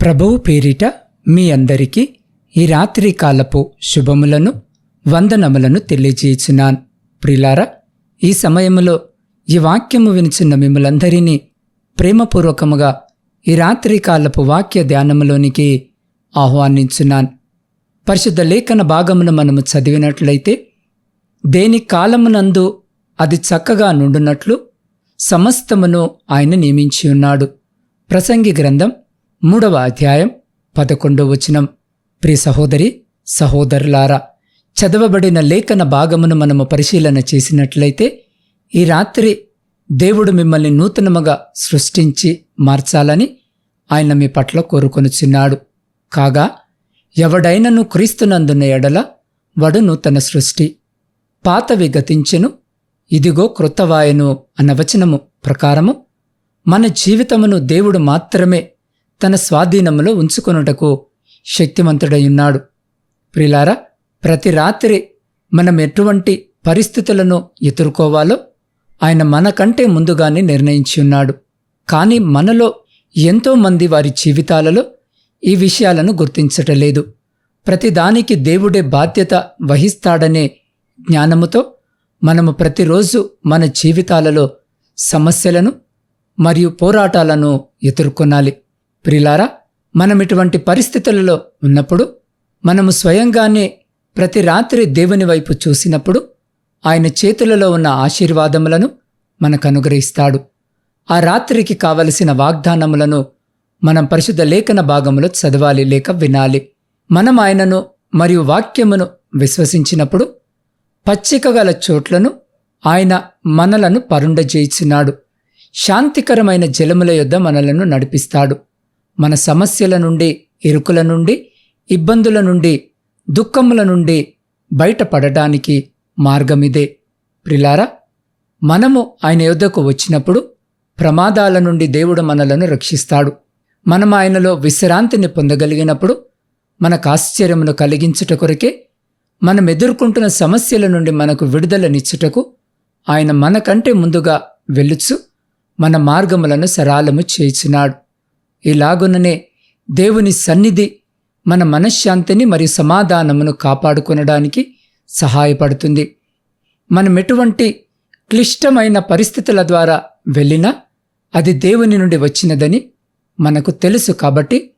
ప్రభువు పేరిట మీ అందరికీ ఈ రాత్రి కాలపు శుభములను వందనములను తెలియజేయుచున్నాను. ప్రిలారా ఈ సమయంలో ఈ వాక్యము వినిచున్న మిమ్మలందరినీ ప్రేమపూర్వకముగా ఈ రాత్రి కాలపు వాక్య ధ్యానములోనికి ఆహ్వానించున్నాను. పరిశుద్ధ లేఖన భాగమును మనము చదివినట్లయితే దేని కాలమునందు అది చక్కగా నుండునట్లు సమస్తమును ఆయన నియమించి ఉన్నాడు. ప్రసంగి గ్రంథం మూడవ అధ్యాయం పదకొండవ వచనం. ప్రి సహోదరి సహోదరులారా చదవబడిన లేఖన భాగమును మనము పరిశీలన చేసినట్లయితే ఈ రాత్రి దేవుడు మిమ్మల్ని నూతనముగా సృష్టించి మార్చాలని ఆయన మీ పట్ల కోరుకొనుచున్నాడు. కాగా ఎవడైనను క్రీస్తునందున్న ఎడల వడు నూతన సృష్టి. పాతవి గతించెను ఇదిగో క్రొత్తవాయను అన్న వచనము ప్రకారము మన జీవితమును దేవుడు మాత్రమే తన స్వాధీనంలో ఉంచుకొనుటకు శక్తిమంతుడయున్నాడు. ప్రిలారా ప్రతి రాత్రి మనం ఎటువంటి పరిస్థితులను ఎదుర్కోవాలో ఆయన మనకంటే ముందుగానే నిర్ణయించి ఉన్నాడు కానీ మనలో ఎంతోమంది వారి జీవితాలలో ఈ విషయాలను గుర్తించటలేదు. ప్రతిదానికి దేవుడే బాధ్యత వహిస్తాడనే జ్ఞానముతో మనము ప్రతిరోజు మన జీవితాలలో సమస్యలను మరియు పోరాటాలను ఎదుర్కొనాలి. ప్రిలారా మనం ఇటువంటి పరిస్థితులలో ఉన్నప్పుడు మనము స్వయంగానే ప్రతి రాత్రి దేవుని వైపు చూసినప్పుడు ఆయన చేతులలో ఉన్న ఆశీర్వాదములను మనకు అనుగ్రహిస్తాడు. ఆ రాత్రికి కావలసిన వాగ్దానములను మనం పరిశుద్ధ లేఖన భాగములో చదవాలి లేక వినాలి. మనం ఆయనను మరియు వాక్యమును విశ్వసించినప్పుడు పచ్చిక గల చోట్లను ఆయన మనలను పరుండజేయిచున్నాడు. శాంతికరమైన జలముల యొద్ద మనలను నడిపిస్తాడు. మన సమస్యల నుండి ఇరుకుల నుండి ఇబ్బందుల నుండి దుఃఖముల నుండి బయటపడటానికి మార్గమిదే. ప్రిలారా మనము ఆయన యుద్ధకు వచ్చినప్పుడు ప్రమాదాల నుండి దేవుడు మనలను రక్షిస్తాడు. మనం ఆయనలో విశ్రాంతిని పొందగలిగినప్పుడు మనకు ఆశ్చర్యమును కలిగించుట కొరకే మనం ఎదుర్కొంటున్న సమస్యల నుండి మనకు విడుదలనిచ్చుటకు ఆయన మనకంటే ముందుగా వెలుచు మన మార్గములను సరాలము చేయుచున్నాడు. ఇలాగుననే దేవుని సన్నిధి మన మనశ్శాంతిని మరియు సమాధానమును కాపాడుకొనడానికి సహాయపడుతుంది. మనం ఎటువంటి క్లిష్టమైన పరిస్థితుల ద్వారా వెళ్ళినా అది దేవుని నుండి వచ్చినదని మనకు తెలుసు కాబట్టి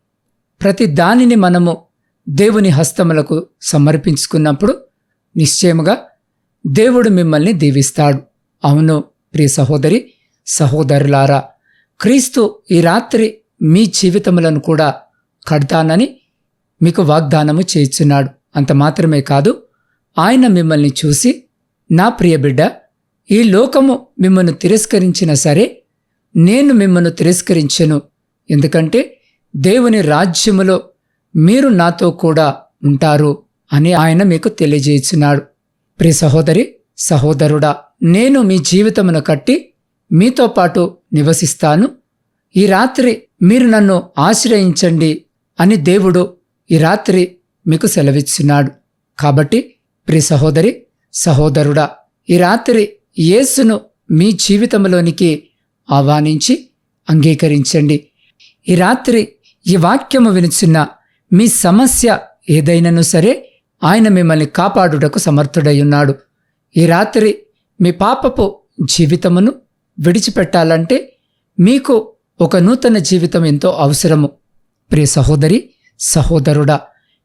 ప్రతి దానిని మనము దేవుని హస్తములకు సమర్పించుకున్నప్పుడు నిశ్చయముగా దేవుడు మిమ్మల్ని దీవిస్తాడు. అవును ప్రియ సహోదరి సహోదరులారా క్రీస్తు ఈ రాత్రి మీ జీవితములను కూడా కడతానని మీకు వాగ్దానము చేయుచున్నాడు. అంత మాత్రమే కాదు ఆయన మిమ్మల్ని చూసి నా ప్రియ బిడ్డ ఈ లోకము మిమ్మల్ని తిరస్కరించినా సరే నేను మిమ్మల్ని తిరస్కరించెను. ఎందుకంటే దేవుని రాజ్యములో మీరు నాతో కూడా ఉంటారు అని ఆయన మీకు తెలియజేయుచున్నాడు. ప్రియ సహోదరి సహోదరుడా నేను మీ జీవితమును కట్టి మీతో పాటు నివసిస్తాను. ఈ రాత్రి మీరు నన్ను ఆశ్రయించండి అని దేవుడు ఈ రాత్రి మీకు సెలవిస్తున్నాడు కాబట్టి ప్రి సహోదరి సహోదరుడా ఈ రాత్రి యేసును మీ జీవితంలోనికి ఆహ్వానించి అంగీకరించండి. ఈ రాత్రి ఈ వాక్యము వినిచున్న మీ సమస్య ఏదైనను సరే ఆయన మిమ్మల్ని కాపాడుటకు సమర్థుడై ఉన్నాడు ఈ రాత్రి మీ పాపపు జీవితమును విడిచిపెట్టాలంటే మీకు ఒక నూతన జీవితం ఎంతో అవసరము. ప్రియ సహోదరి సహోదరుడా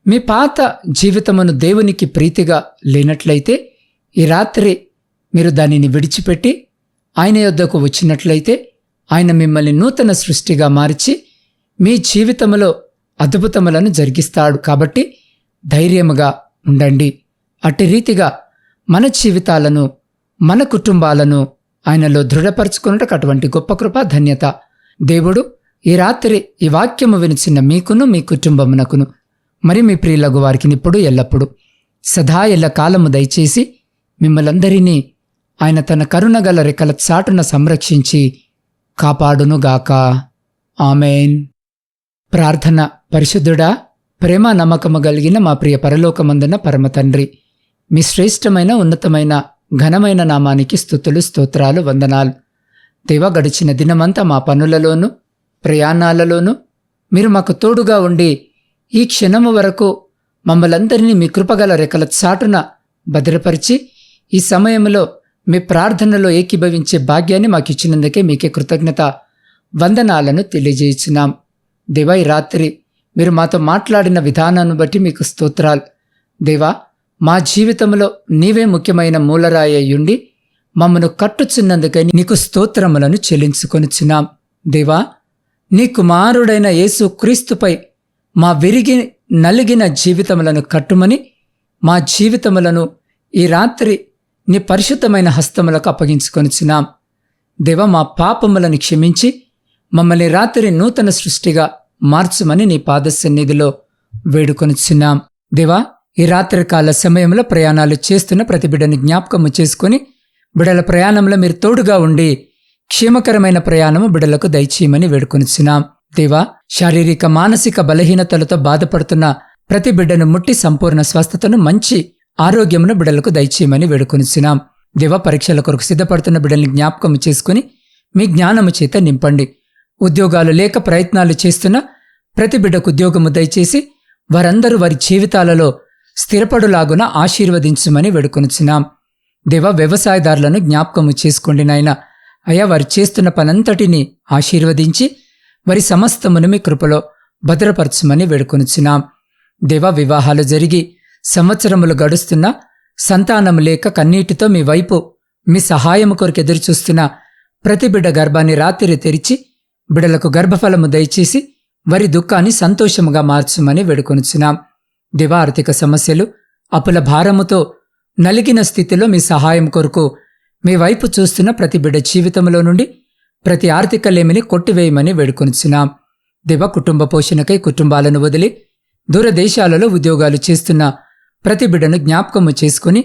మీ పాత జీవితమును దేవునికి ప్రీతిగా లేనట్లయితే ఈ రాత్రి మీరు దానిని విడిచిపెట్టి ఆయన యొద్దకు వచ్చినట్లయితే ఆయన మిమ్మల్ని నూతన సృష్టిగా మార్చి మీ జీవితంలో అద్భుతములను జరిగిస్తాడు. కాబట్టి ధైర్యముగా ఉండండి. అట్టి రీతిగా మన జీవితాలను మన కుటుంబాలను ఆయనలో దృఢపరచుకున్నటకు అటువంటి గొప్ప కృప ధన్యత దేవుడు ఈ రాత్రి ఈ వాక్యము వినిచిన మీకును మీ కుటుంబమునకును మరి మీ ప్రియులకు వారికి ఇప్పుడు ఎల్లప్పుడు సదా ఎల్ల కాలము దయచేసి మిమ్మలందరినీ ఆయన తన కరుణగల రెక్కల చాటున సంరక్షించి కాపాడునుగాక. ఆమెన్. ప్రార్థన పరిశుద్ధుడా ప్రేమ నమ్మకము కలిగిన మా ప్రియ పరలోకమందున పరమ తండ్రి మీ శ్రేష్టమైన ఉన్నతమైన ఘనమైన నామానికి స్థుతులు స్తోత్రాలు వందనాలు. దేవ గడిచిన దినమంతా మా పనులలోనూ ప్రయాణాలలోనూ మీరు మాకు తోడుగా ఉండి ఈ క్షణము వరకు మమ్మలందరినీ మీ కృపగల రెక్కల చాటున భద్రపరిచి ఈ సమయంలో మీ ప్రార్థనలో ఏకీభవించే భాగ్యాన్ని మాకు ఇచ్చినందుకే మీకే కృతజ్ఞత వందనాలను తెలియజేయించున్నాం దేవా ఈ రాత్రి మీరు మాతో మాట్లాడిన విధానాన్ని బట్టి మీకు స్తోత్రాలు. దేవా మా జీవితంలో నీవే ముఖ్యమైన మూలరాయి అయ్యుండి మమ్మను కట్టుచున్నందుకై నీకు స్తోత్రములను చెల్లించుకొనిచున్నాం దేవా నీ కుమారుడైన యేసు క్రీస్తుపై మా విరిగి నలిగిన జీవితములను కట్టుమని మా జీవితములను ఈ రాత్రి నీ పరిశుద్ధమైన హస్తములకు అప్పగించుకొనిచున్నాం దేవ మా పాపములను క్షమించి మమ్మల్ని రాత్రి నూతన సృష్టిగా మార్చుమని నీ పాద సన్నిధిలో వేడుకొనిచున్నాం దేవా ఈ రాత్రి కాల సమయంలో ప్రయాణాలు చేస్తున్న ప్రతిబిడని జ్ఞాపకము చేసుకొని బిడల ప్రయాణంలో మీరు తోడుగా ఉండి క్షేమకరమైన ప్రయాణము బిడలకు దయచేయమని వేడుకొనిచున్నాం. దేవా శారీరక మానసిక బలహీనతలతో బాధపడుతున్న ప్రతి బిడ్డను ముట్టి సంపూర్ణ స్వస్థతను మంచి ఆరోగ్యమును బిడలకు దయచేయమని వేడుకొనిచున్నాం. దేవ పరీక్షల కొరకు సిద్ధపడుతున్న బిడ్డల్ని జ్ఞాపకం చేసుకుని మీ జ్ఞానము చేత నింపండి. ఉద్యోగాలు లేక ప్రయత్నాలు చేస్తున్న ప్రతి బిడ్డకు ఉద్యోగము దయచేసి వారందరూ వారి జీవితాలలో స్థిరపడులాగున ఆశీర్వదించమని వేడుకొనిచున్నాం. దేవ వ్యవసాయదారులను జ్ఞాపకము చేసుకోండి నాయన. అయా వారు చేస్తున్న పనంతటిని ఆశీర్వదించి వారి సమస్తమును మీ కృపలో భద్రపరచమని వేడుకొనుచున్నాం. దేవ వివాహాలు జరిగి సంవత్సరములు గడుస్తున్న సంతానం లేక కన్నీటితో మీ వైపు మీ సహాయము కొరకు ఎదురుచూస్తున్న ప్రతి బిడ్డ గర్భాన్ని రాత్రి తెరిచి బిడలకు గర్భఫలము దయచేసి వారి దుఃఖాన్ని సంతోషముగా మార్చమని వేడుకొనుచున్నాం. దివ ఆర్థిక సమస్యలు అప్పుల భారముతో నలిగిన స్థితిలో మీ సహాయం కొరకు మీ వైపు చూస్తున్న ప్రతి బిడ్డ జీవితంలో నుండి ప్రతి ఆర్థిక లేమిని కొట్టివేయమని వేడుకొనిచున్నాం. దివ కుటుంబ పోషణకై కుటుంబాలను వదిలి దూరదేశాలలో ఉద్యోగాలు చేస్తున్న ప్రతి బిడ్డను జ్ఞాపకము చేసుకుని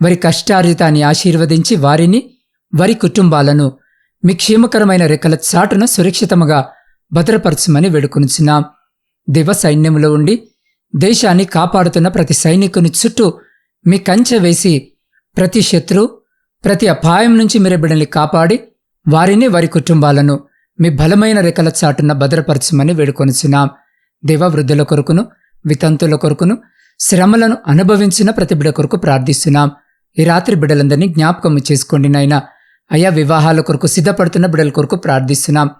వారి కష్టార్జితాన్ని ఆశీర్వదించి వారిని వారి కుటుంబాలను మీ క్షేమకరమైన రెక్కల చాటున సురక్షితముగా భద్రపరచమని వేడుకొనిచున్నాం. దివ సైన్యంలో ఉండి దేశాన్ని కాపాడుతున్న ప్రతి సైనికుని చుట్టూ మీ కంచె వేసి ప్రతి శత్రు ప్రతి అపాయం నుంచి మీరు బిడ్డల్ని కాపాడి వారిని వారి కుటుంబాలను మీ బలమైన రెక్కల చాటున భద్రపరచమని వేడుకొనిచున్నాం. దేవ వృద్ధుల కొరకును వితంతుల కొరకును శ్రమలను అనుభవించిన ప్రతి బిడ కొరకు ప్రార్థిస్తున్నాం. ఈ రాత్రి బిడ్డలందరినీ జ్ఞాపకం చేసుకోండి నాయన. అయా వివాహాల కొరకు సిద్ధపడుతున్న బిడ్డల కొరకు ప్రార్థిస్తున్నాం.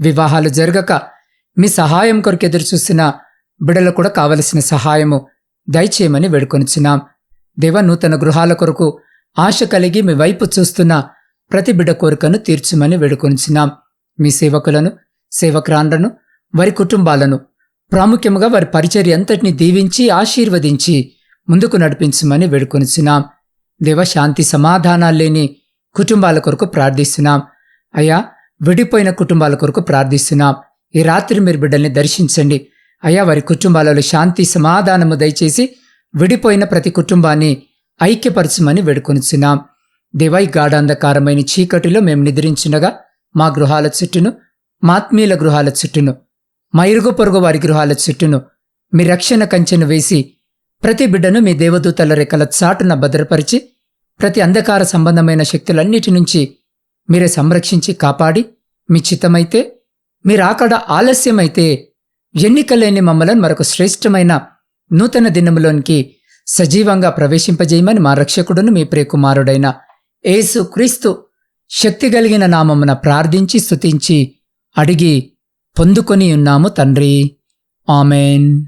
వివాహాలు జరగక మీ సహాయం కొరకు ఎదురు చూసిన బిడలకు కూడా కావలసిన సహాయము దయచేయమని వేడుకొనిచున్నాం. దేవ నూతన గృహాల కొరకు ఆశ కలిగి మీ వైపు చూస్తున్న ప్రతి బిడ్డ కోరికను తీర్చమని వేడుకొనిచున్నాం. మీ సేవకులను సేవక్రాండ్లను వారి కుటుంబాలను ప్రాముఖ్యముగా వారి పరిచర్య అంతటిని దీవించి ఆశీర్వదించి ముందుకు నడిపించమని వేడుకొనిచున్నాం. దేవ శాంతి సమాధానాలు లేని కుటుంబాల కొరకు ప్రార్థిస్తున్నాం. అయ్యా విడిపోయిన కుటుంబాల కొరకు ప్రార్థిస్తున్నాం. ఈ రాత్రి మీరు బిడ్డల్ని దర్శించండి. అయ్యా వారి కుటుంబాలలో శాంతి సమాధానము దయచేసి విడిపోయిన ప్రతి కుటుంబాన్ని ఐక్యపరచమని వేడుకొనిచున్నాం. దేవై గాఢాంధకారమైన చీకటిలో మేము నిద్రించినగా మా గృహాల చుట్టూను మాత్మీయుల గృహాల చుట్టూను మా ఇరుగు పొరుగు వారి గృహాల చుట్టూను మీ రక్షణ కంచెను వేసి ప్రతి బిడ్డను మీ దేవదూతల రెక్కల చాటున భద్రపరిచి ప్రతి అంధకార సంబంధమైన శక్తులన్నిటి నుంచి మీరే సంరక్షించి కాపాడి మీ చిత్తమైతే మీరాకడ ఆలస్యమైతే ఎన్నికలేని మమ్మలను మరొక శ్రేష్టమైన నూతన దినములోనికి సజీవంగా ప్రవేశింపజేయమని మా రక్షకుడును మీ ప్రియకుమారుడైన యేసు క్రీస్తు శక్తి కలిగిన నామమున ప్రార్థించి స్తుతించి అడిగి పొందుకొని ఉన్నాము తండ్రి. ఆమెన్.